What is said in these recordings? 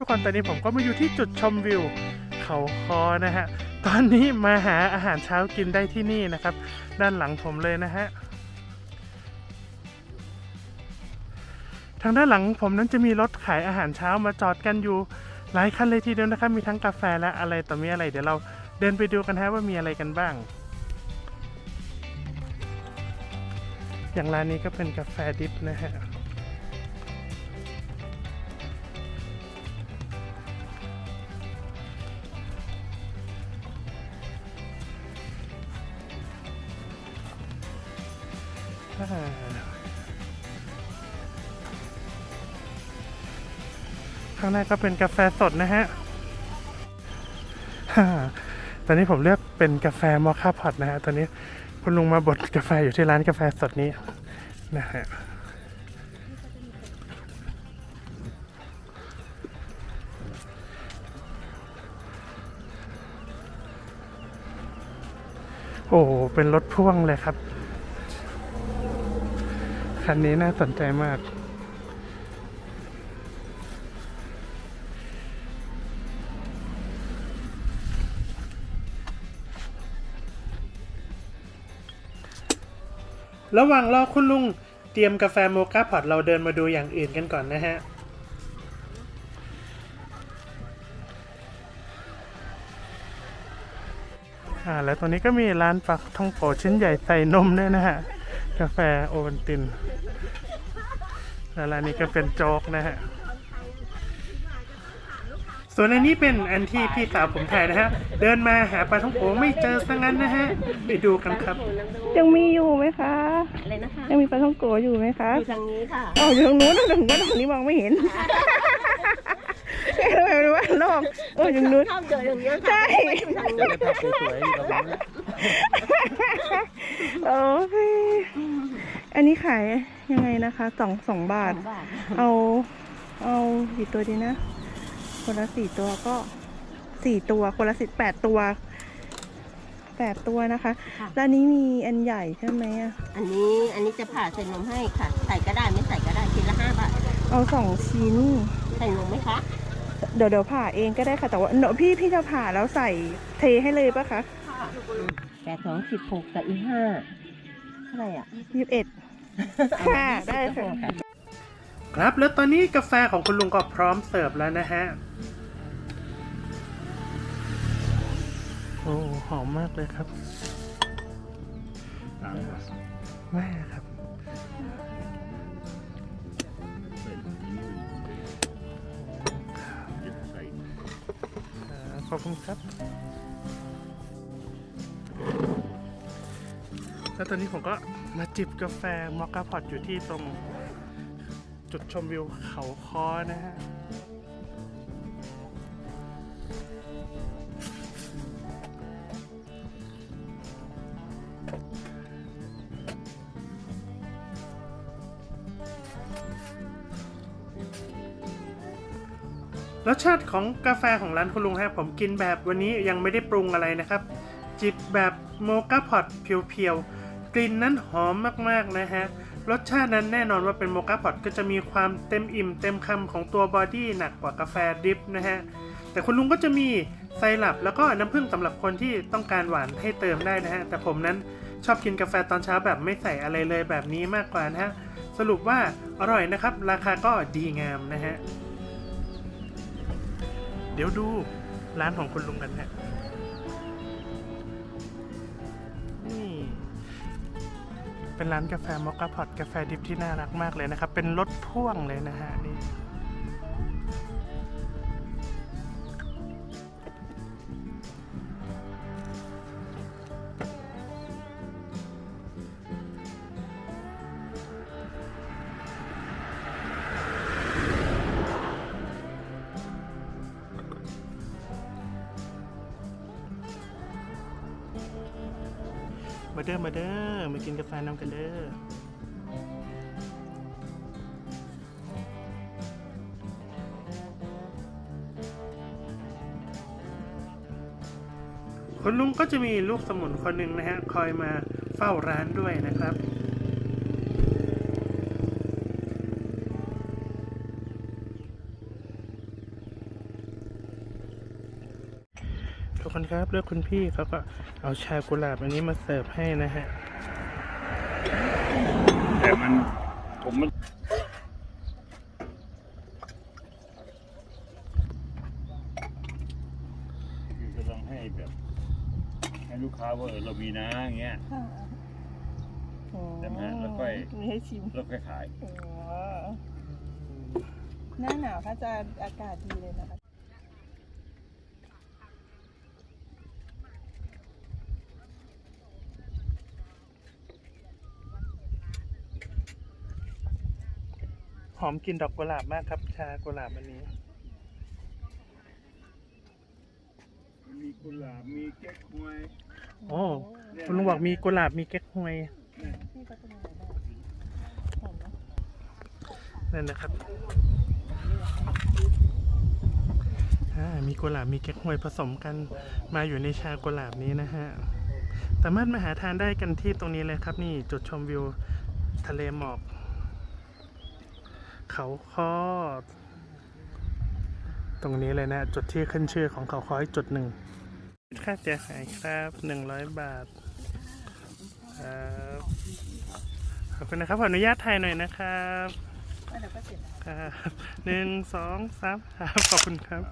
ทุกคนตอนนี้ผมก็มาอยู่ที่จุดชมวิว เขาคอนะฮะ ตอนนี้มาหาอาหารเช้ากินได้ที่นี่นะครับ ด้านหลังผมเลยนะฮะ ทางด้านหลังผมนั้นจะมีรถขายอาหารเช้ามาจอดกันอยู่หลายคันเลยทีเดียวนะครับ มีทั้งกาแฟและอะไรต่อมีอะไร เดี๋ยวเราเดินไปดูกันฮะว่ามีอะไรกันบ้าง อย่างร้านนี้ก็เป็นกาแฟดิฟนะฮะ ข้างหน้าก็เป็นกาแฟสดนะฮะตอนนี้ผมเลือกเป็นกาแฟมอคค่าพอตนะฮะ ตอนนี้คุณลุงมาบดกาแฟอยู่ที่ร้านกาแฟสดนี้นะฮะโอ้โหเป็นรถพ่วงเลยครับ คันนี้น่าสนใจมากระหว่างรอคุณลุงเตรียมกาแฟโมคาพอตเราเดินมาดูอย่างอื่นกันก่อนนะฮะ อ่า แล้วตรงนี้ก็มีร้านปักท่องโกชิ้นใหญ่ใส่นมด้วยนะฮะ กาแฟโอวัลตินแล้วร้านนี้ก็เป็นโจ๊กนะฮะ ส่วนอันนี้เป็นอันที่พี่สาวผมถ่ายนะฮะ เดินมาหาปลาท่องโกไม่เจอซะงั้นนะฮะ ไปดูกันครับ ยังมีอยู่ไหมคะ อะไรนะคะยังมีปลาท่องโกอยู่ไหมคะอยู่ทางนี้ค่ะอ๋ออยู่ตรงนู้นถึงว่าตรงนี้มองไม่เห็นเออว่าโลกเอออยู่ตรงนู้นชอบเดินอย่างนี้ยใช่ค่ะอยู่ทางนี้จะได้ภาพสวยๆอยู่ตรงนี้โอเค อันนี้ขายยังไงนะคะสองสองบาทสองบาทเอาเอากี่ตัวดีนะ คนละสี่ตัวก็สี่ตัวคนละสิบแปดตัวแปดตัวนะคะแล้วอันนี้มีอันใหญ่ใช่ไหมอะอันนี้อันนี้จะผ่าใส่นมให้ค่ะ ใส่ก็ได้ไม่ใส่ก็ได้ชิ้นละห้าบาท เอาสองชิ้น ใส่นมไหมคะ เดี๋ยวเดี๋ยวผ่าเองก็ได้ค่ะแต่ว่าเนอะพี่พี่จะผ่าแล้วใส่เทให้เลยปะคะแปดสองสิบหกกับอีกห้า เท่าไหร่อะยี่สิบเอ็ดค่ะได้ค่ะครับแล้วตอนนี้กาแฟของคุณลุงก็พร้อมเสิร์ฟแล้วนะฮะ โอ้หอมมากเลยครับแม่ครับอ่าขอบคุณครับ แล้วตอนนี้ผมก็มาจิบกาแฟมอคคาพอตอยู่ที่ตรงจุดชมวิวเขาคอนะฮะรสชาติของกาแฟของร้านคุณลุงฮะผมกินแบบวันนี้ยังไม่ได้ปรุงอะไรนะครับ จิบแบบโมกาพอตเพียวๆ กลิ่นนั้นหอมมากๆนะฮะ รสชาตินั้นแน่นอนว่าเป็นโมกาพอตก็จะมีความเต็มอิ่มเต็มคำของตัวบอดี้หนักกว่ากาแฟดริปนะฮะ แต่คุณลุงก็จะมีไซรัปแล้วก็น้ำผึ้งสำหรับคนที่ต้องการหวานให้เติมได้นะฮะ แต่ผมนั้นชอบกินกาแฟตอนเช้าแบบไม่ใส่อะไรเลยแบบนี้มากกว่านะฮะ สรุปว่าอร่อยนะครับ ราคาก็ดีงามนะฮะ เดี๋ยวดูร้านของคุณลุงกันฮะ เป็นร้านกาแฟมอคคาพอตกาแฟดิบที่น่ารักมากเลยนะครับ เป็นรถพ่วงเลยนะฮะนี่ มาเด้อมาเด้อมากินกาแฟน้ำกันเด้อคุณลุงก็จะมีลูกสมุนคนหนึ่งนะฮะ คอยมาเฝ้าร้านด้วยนะครับ ขอบคุณครับเลือกคุณพี่เขาก็เอาชากุหลาบอันนี้มาเสิร์ฟให้นะฮะแต่มันผมมันคือก็ต้องให้แบบ ให้ลูกค้าว่าเออเรามีนะอย่างเงี้ยใช่ไหมฮะแล้วก็มีให้ชิมแล้วก็ขายอ๋อหน้าหนาวถ้าจะอากาศดีเลยนะคะ หอมกลินดอกกุหลาบมากครับ ชากุหลาบอันนี้ มีกุหลาบ มีเก๊กฮวยโอ้คุณลุงบอกมีกุหลาบมีเก๊กฮวยพี่ก็จะมีอะไรบ้างหอมเนอะนั่นนะครับอ่ามีกุหลาบมีเก๊กฮวยผสมกันมาอยู่ในชากุหลาบนี้นะฮะ สามารถมาหาทานได้กันที่ตรงนี้เลยครับ นี่จุดชมวิวทะเลหมอก เขาค้อตรงนี้เลยนะ จุดที่ขึ้นชื่อของเขาค้ออีกจุดหนึ่งค่าเสียหายครับหนึ่งร้อยบาทครับขอบคุณนะครับขออนุญาตถ่ายหน่อยนะครับครับหนึ่งสองสามครับขอบคุณครับ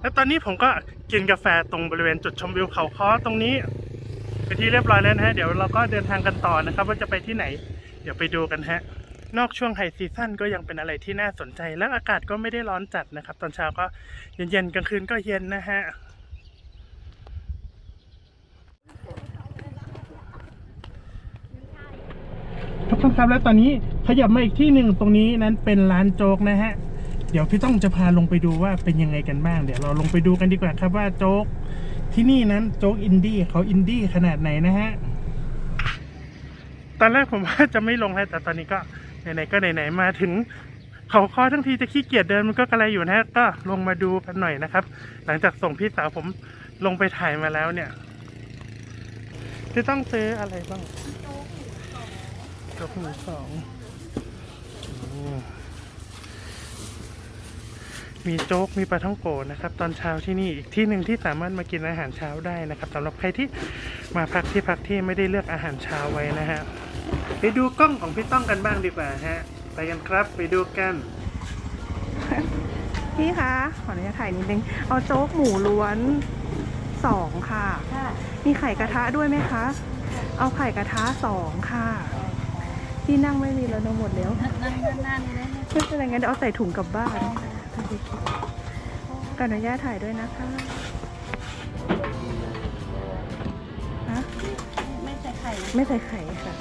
แล้วตอนนี้ผมก็กินกาแฟตรงบริเวณจุดชมวิวเขาค้อตรงนี้ไปที่เรียบร้อยแล้วนะฮะ เดี๋ยวเราก็เดินทางกันต่อนะครับ ว่าจะไปที่ไหน เดี๋ยวไปดูกันฮะ นอกช่วงไฮซีซั่นก็ยังเป็นอะไรที่น่าสนใจ แล้วอากาศก็ไม่ได้ร้อนจัดนะครับ ตอนเช้าก็เย็นๆกลางคืนก็เย็นนะฮะทุกคนครับแล้วตอนนี้ขยับมาอีกที่หนึ่งตรงนี้นั้นเป็นร้านโจ๊กนะฮะ เดี๋ยวพี่ต้องจะพาลงไปดูว่าเป็นยังไงกันบ้าง เดี๋ยวเราลงไปดูกันดีกว่าครับว่าโจ๊กที่นี่นั้นโจ๊กอินดี้เขาอินดี้ขนาดไหนนะฮะ ตอนแรกผมว่าจะไม่ลงให้แต่ตอนนี้ก็ ไหนๆก็ไหนๆมาถึงเขาคอทั้งทีจะขี้เกียจเดินมันก็กระไรอยู่นะก็ลงมาดูกันหน่อยนะครับ หลังจากส่งพี่สาวผมลงไปถ่ายมาแล้วเนี่ย จะต้องซื้ออะไรบ้างโจ๊กหมูสองอืมมีโจ๊กมีปลาท่องโกนะครับ ตอนเช้าที่นี่อีกที่หนึ่งที่สามารถมากินอาหารเช้าได้นะครับสำหรับใครที่มาพักที่พักที่ไม่ได้เลือกอาหารเช้าไว้นะฮะ ไปดูกล้องของพี่ต้องกันบ้างดีกว่าฮะ ไปกันครับไปดูกัน พี่คะ ขออนุญาตถ่ายนิดนึง เอาโจ๊กหมูล้วนสองค่ะ ค่ะมีไข่กระทะด้วยไหมคะ เอาไข่กระทะสองค่ะ ที่นั่งไม่มีแล้วนะหมดแล้ว นั่นนั่นนั่นไม่เป็นไรงั้นเดี๋ยวเอาใส่ถุงกลับบ้านก่ออนุญาตถ่ายด้วยนะคะฮะไม่ใส่ไข่ไม่ใส่ไข่ค่ะ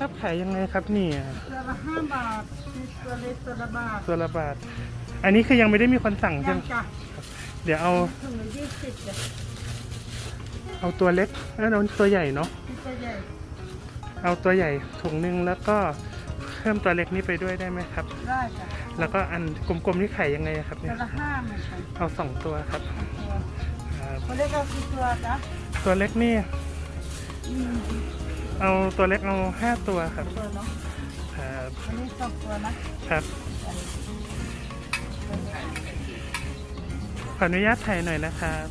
ป้าครับขายยังไงครับเนี่ยตัวละห้าบาทตัวเล็กตัวละบาทตัวละบาท อันนี้คือยังไม่ได้มีคนสั่งใช่ไหมจ้ะเดี๋ยวเอาถุงละยี่สิบจ้ะเอาตัวเล็กเอาเอาตัวใหญ่เนาะตัวใหญ่เอาตัวใหญ่ถุงหนึงแล้วก็เพิ่มตัวเล็กนี้ไปด้วยได้ไหมครับ ได้จ้ะแล้วก็อันกลมๆนี่ไข่ยังไงอะครับเนี่ยละห้าเหมือนกันเอาสองตัวครับครับคนเล็กเอากี่ตัวจ๊ะตัวเล็กนี่ เอาตัวเล็กเอาห้าตัวครับตัวเนาะครับอันนี้สองตัวนะครับขออนุญาตถ่ายหน่อยนะครับ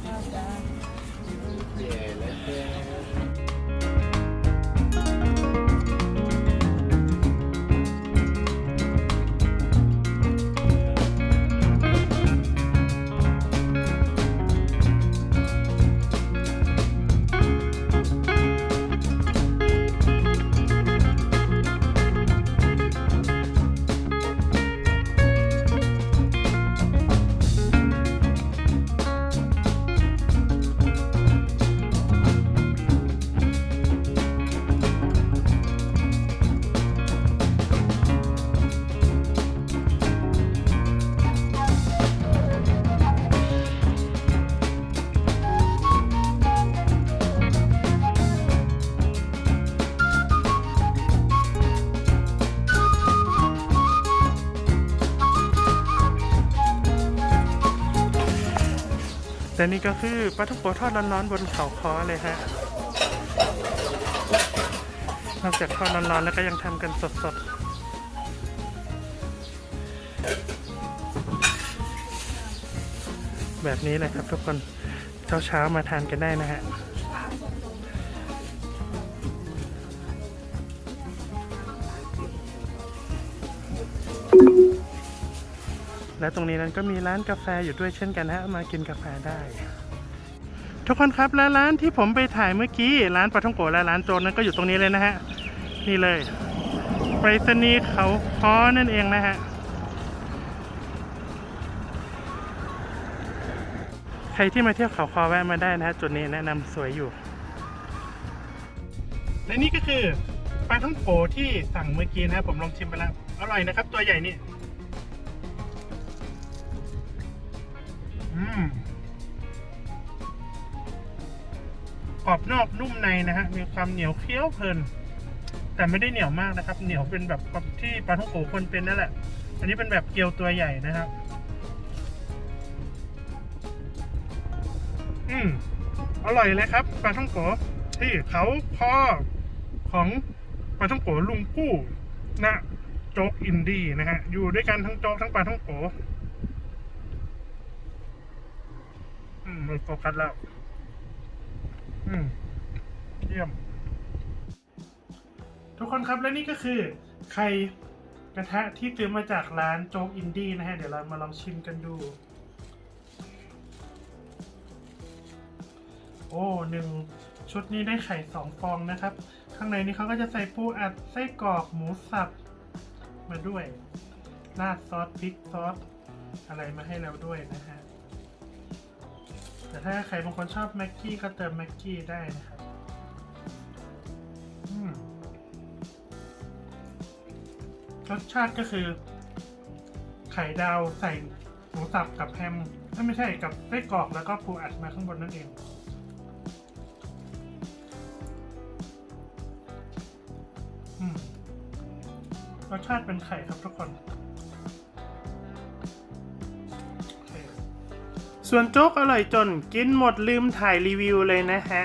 แต่นี่ก็คือปลาท่องโกทอดร้อนๆบนเขาคอเลยฮะ นอกจากทอดร้อนๆแล้วก็ยังทำกันสดๆแบบนี้เลยครับทุกคนเช้าๆมาทานกันได้นะฮะ และตรงนี้นั้นก็มีร้านกาแฟอยู่ด้วยเช่นกันฮะมากินกาแฟได้ ทุกคนครับและร้านที่ผมไปถ่ายเมื่อกี้ร้านปลาท่องโกะและร้านโจรนั้นก็อยู่ตรงนี้เลยนะฮะนี่เลยไปรษณีย์เขาค้อนั่นเองนะฮะใครที่มาเที่ยวเขาคอแวะมาได้นะฮะจุดนี้แนะนำสวยอยู่ และนี่ก็คือปลาท่องโกที่สั่งเมื่อกี้นะผมลองชิมไปแล้วอร่อยนะครับ ตัวใหญ่นี่ กรอบนอกนุ่มในนะฮะ มีความเหนียวเคี้ยวเพลิน แต่ไม่ได้เหนียวมากนะครับ เหนียวเป็นแบบกับที่ปลาท่องโกคนเป็นนั่นแหละ อันนี้เป็นแบบเกี๊ยวตัวใหญ่นะครับ อืมอร่อยเลยครับปลาท่องโกที่เขาคอของปลาท่องโกลุงกู้นะโจ๊กอินดี้นะฮะ อยู่ด้วยกันทั้งโจ๊กทั้งปลาท่องโก อืมโฟกัสแล้ว อืม เยี่ยม ทุกคนครับและนี่ก็คือ ไข่กระทะที่ซื้อมาจากร้านโจ๊กอินดี้นะฮะ เดี๋ยวเรามาลองชิมกันดู โอ้หนึ่งชุดนี้ได้ไข่สองฟองนะครับ ข้างในนี้เขาก็จะใส่ปูอัดไส้กรอกหมูสับ มาด้วย ราดซอสพริกซอสอะไรมาให้เราด้วยนะฮะ แต่ถ้าใครบางคนชอบแม็กกี้ก็เติมแม็กกี้ได้นะครับรสชาติก็คือ ไข่ดาวใส่หมูสับกับแฮมเอ้ยไม่ใช่กับไส้กรอกแล้วก็ปูอัดมาข้างบนนั่นเองรสชาติเป็นไข่ครับทุกคน ส่วนโจ๊กอร่อยจนกินหมดลืมถ่ายรีวิวเลยนะฮะ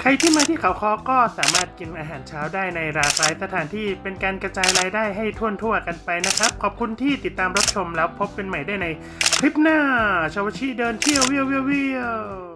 ใครที่มาที่เขาคอก็สามารถกินอาหารเช้าได้ในหลากหลายสถานที่เป็นการกระจายรายได้ให้ทั่วทั่วๆกันไปนะครับ ขอบคุณที่ติดตามรับชมแล้วพบเป็นใหม่ได้ในคลิปหน้าชาวชีเดินเที่ยวเวียวเวียวเวียว